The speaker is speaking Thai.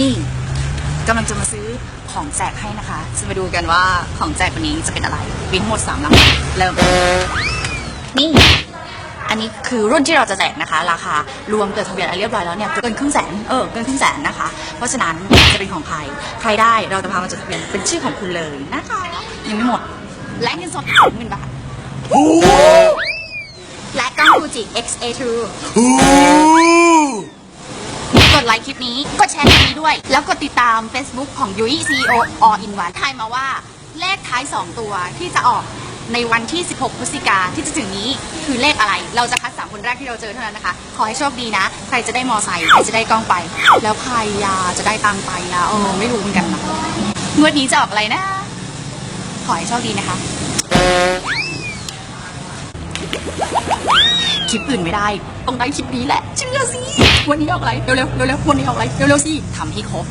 นี่กำลังจะมาซื้อของแจกให้นะคะ จะมาดูกันว่าของแจกวันนี้จะเป็นอะไรวินหมดสามลำเริ่มนี่ อันนี้คือรุ่นที่เราจะแจกนะคะ ราคารวมเกิดทะเบียนอะไรเรียบร้อยแล้วเนี่ยเกินครึ่งแสนเออเกินครึ่งแสนนะคะ เพราะฉะนั้นจะเป็นของใครใครได้เราจะพามาจดทะเบียนเป็นชื่อของคุณเลยนะคะยังไม่หมดและเงินสดสองหมื่นบาทและกล้องฟูจิ X-A2 กด ไลค์คลิปนี้ กดแชร์คลิปนี้ด้วย แล้วกดติดตาม Facebook ของยุ้ย CEO All in One ทายมาว่าเลขท้าย 2 ตัวที่จะออกในวันที่ 16 พฤศจิกาที่จะถึงนี้คือเลขอะไร เราจะคัด 3 คนแรกที่เราเจอเท่านั้นนะคะ ขอให้โชคดีนะ ใครจะได้มอไซค์ ใครจะได้กล้องไป แล้วใครยาจะได้ตังไปอะเออไม่รู้เหมือนกันนะ งวดนี้จะออกอะไรนะ ขอให้โชคดีนะคะ คลิปอื่นไม่ได้ ต้องได้คลิปนี้แหละเชื่อสิวันนี้ออกอะไรเร็วๆเร็วๆวันนี้ออกอะไรเร็วๆสิทำให้ครบ